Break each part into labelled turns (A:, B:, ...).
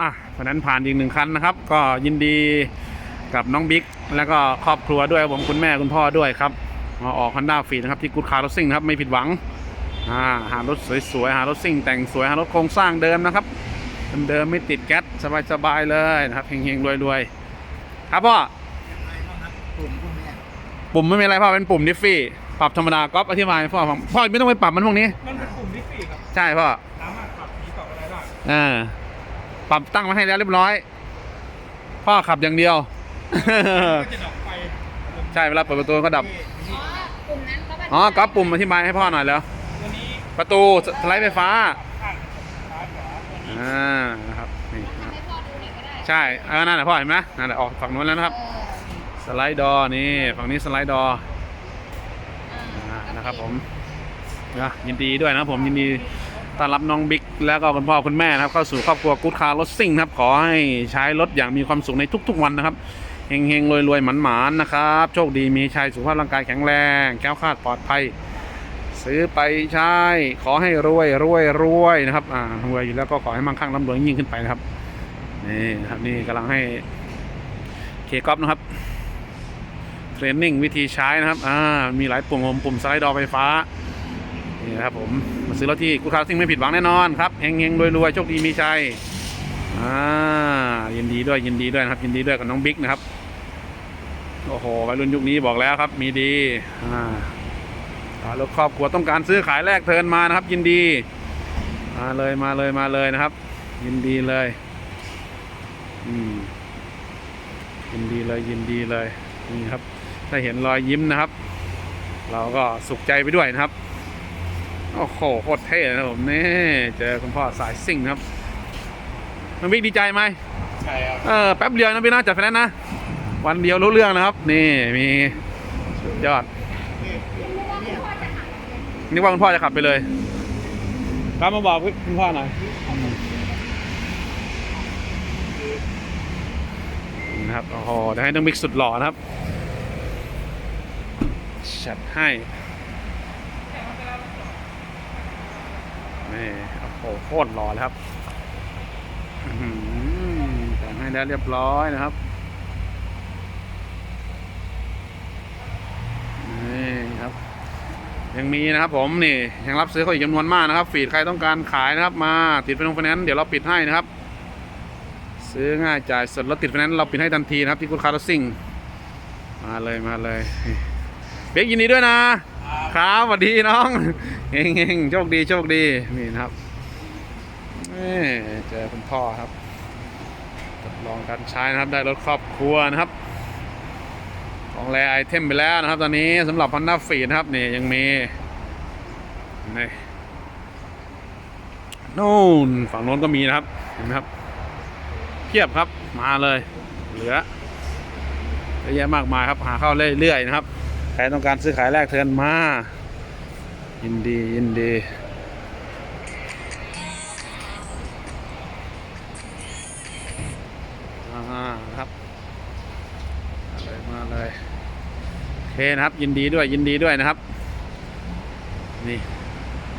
A: อะเพราะฉะนั้นผ่านอีกหนึ่งคันนะครับ ก็ยินดีกับน้องบิ๊กแล้วก็ครอบครัวด้วยครับผมคุณแม่คุณพ่อด้วยครับมาออก Honda f ฟีนะครับที่กูดคาร์รถซิ่งนะครับไม่ผิดหวังอ่าหารถสวยๆหารถซิ่ง แต่งสวยหารถโครงสร้างเดิมนะครับเดิมๆไม่ติดแก๊สสบายๆเลยนะครับเฮงๆรวยๆครับพ่อ
B: ปุ่มพวกเนี้ย
A: ปุ่มไม่มีอะไรพ่อเป็นปุ่มดิฟฟี่ปรับธรรมดาก๊อฟอธิบายให้พ่อฟังพ่อไม่ต้องไปปรับมันพวกนี้
C: มันเป็นปุ่มที่สี่ครับ
A: ใช่พ่อ
C: สามารถปรับสีปรับอะไรได้
A: เออ ปรับตั้งมาให้แล้วเรียบร้อย พ่อขับอย่างเดียว
C: ก็จะดับไฟ
A: ใช่เวลาเปิดประตูก็ดับ
D: อ๋อกลุ่มนั้นเขาเป็น
A: อ๋อก๊อฟปุ่มอธิบายให้พ่อหน่อยแล้ว
C: ตัวนี้
A: ประตูสไลด์ไฟฟ้า
C: ข้างซ้ายขวา
A: อ่านะครับนี่นะครับ
D: ให้พ่อดูหน่อยก็ได้
A: ใช่เออนั่นแหละพ่อเห็นไหมนั่นแหละออกฝั่งนู้นแล้วนะครับ
D: เออ
A: สไลด์ดอร์นี่ฝั่งนี้สไลด์ดอร์
D: อ่า
A: อ่านะครับผมนะยินดีด้วยนะครับผมยินดี ต้อนรับน้องบิ๊กแล้วก็คุณพ่อคุณแม่นะครับเข้าสู่ครอบครัวกู๊ดคาร์รถซิ่งครับขอให้ใช้รถอย่างมีความสุขในทุก ๆ วันนะครับเฮงเฮงรวยๆหมันหมานๆนะครับโชคดีมีชัยสุขภาพร่างกายแข็งแรงแก้วคาดปลอดภัย ซื้อไปใช้ขอให้รวยรวยรวยนะครับอ่ารวยอยู่แล้วก็ขอให้มั่งคั่งร่ำรวยยิ่งขึ้นไปนะครับนี่นะครับนี่กำลังให้เคกอฟนะครับเทรนนิ่งวิธีใช้นะครับอ่ามีหลายปุ่มปุ่มสไลด์ดอไฟฟ้า นี่นะครับผมมาซื้อรถที่กูคาซิ่งไม่ผิดหวังแน่นอนครับเฮงเฮงรวยรวยโชคดีมีชัยอ่ายินดีด้วยยินดีด้วยนะครับ ยินดีด้วยกับน้องบิ๊กนะครับโอ้โหวัยรุ่นยุคนี้บอกแล้วครับ มีดีอ่ารถครอบครัวต้องการซื้อขายแลกเทิร์นมานะครับ ยินดีมาเลยมาเลยมาเลยนะครับ ยินดีเลยอืมยินดีเลยยินดีเลยนี่ครับ ถ้าเห็นรอยยิ้มนะครับ เราก็สุขใจไปด้วยนะครับ โอ้โหโคตรเท่เลยนะครับผมนี่เจอคุณพ่อสายซิ่งนะครับน้องบิ๊กดีใจไหม
C: ใช่ครับ
A: เออแป๊บเดียวนะพี่นะจัดไฟแนนซ์นะ วันเดียวรู้เรื่องนะครับ นี่มีสุดยอดนึกว่าคุณพ่อจะขับไปเลยครับมาบอกคุณพ่อหน่อยนะครับโอ้โหเดี๋ยวให้น้องบิ๊กสุดหล่อนะครับ จัดให้ นี่โอ้โหโคตรหล่อเลยครับแต่งให้แล้วเรียบร้อยนะครับนี่ครับ ยังมีนะครับผมนี่ยังรับซื้อเขาอีกจำนวนมากนะครับ ฟีดใครต้องการขายนะครับ มาติดไฟแนนซ์เดี๋ยวเราปิดให้นะครับ ซื้อง่ายจ่ายสดแล้วติดไฟแนนซ์เราปิดให้ทันทีนะครับที่คุณคาร์ซิ่งมาเลยมาเลยเบกยินดีด้วยนะ ครับสวัสดีน้องเฮงเฮงๆโชคดีโชคดีนี่นะครับเจอคุณพ่อครับทดลองการใช้นะครับได้รถครอบครัวนะครับ ของแรไอเทมไปแล้วนะครับ ตอนนี้สำหรับ Honda f e e d นะครับนี่ยังมีนี่นู่นฝั่งโน้นก็มีนะครับเห็นไหมครับเพียบครับมาเลย เหลือเยอะแยะมากมายครับหาเข้าเรื่อยๆนะครับ ครต้องการซื้อขายแลกเทินมา ยินดียินดี อ่าครับเลยมาเลยโอเคนะครับ ยินดีด้วยยินดีด้วยนะครับ นี่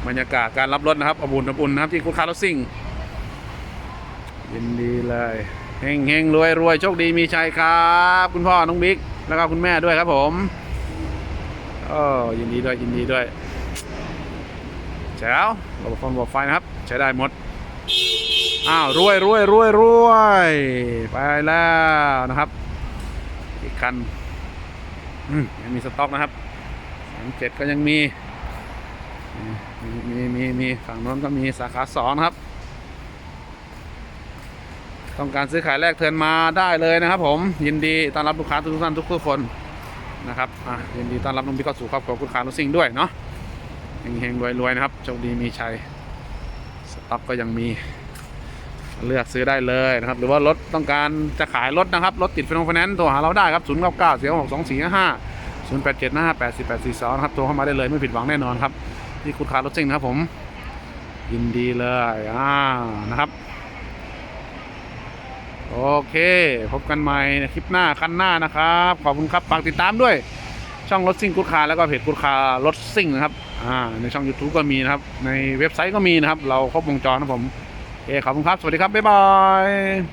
A: บรรยากาศการรับรถนะครับอบอุ่นอบอุ่นนะครับที่คุณคาร์ลซิ่ง ยินดีเลยเฮงเฮงรวยรวยโชคดีมีชัยครับ คุณพ่อน้องบิ๊กแล้วก็คุณแม่ด้วยครับผม โอ้ยินดีด้วยยินดีด้วยแจ๋วระบบไฟระบบไฟนะครับ ใช้ได้หมด อ้าวรวยรวยรวยรวยไปแล้วนะครับ อีกคันยังมีสต็อกนะครับสามเจ็ดก็ยังมีมีมีมีมีฝั่งโน้นก็มีสาขาสองนะครับ ต้องการซื้อขายแลกเทินมาได้เลยนะครับผมยินดีต้อนรับลูกค้าทุกท่านทุกทุกคน นะครับอะยินดีต้อนรับน้องบิ๊กเข้าสู่ครอบครัวคุณค้ารถซิ่งด้วยเนาะเฮงๆรวยๆนะครับโชคดีมีชัยสต็อกก็ยังมีเลือกซื้อได้เลยนะครับ หรือว่ารถต้องการจะขายรถนะครับ รถติดไฟแนนซ์โทรหาเราได้ครับ0 9 9 4 6 2 4 5 0 8 7 5 8 4 8 4 2นะครับโทรเข้ามาได้เลยไม่ผิดหวังแน่นอนครับที่คุณคารถซิ่งนะครับผมยินดีเลยอ่านะครับ โอเค พบกันใหม่ในคลิปหน้าคันหน้านะครับ ขอบคุณครับฝากติดตามด้วย ช่องรถซิ่งกุดคาแล้วก็เพจกุดคารถซิ่งนะครับอ่าในช่อง YouTube ก็มีนะครับ ในเว็บไซต์ก็มีนะครับ เราครบวงจรนะผมเคขอบคุณครับ สวัสดีครับ บ๊ายบาย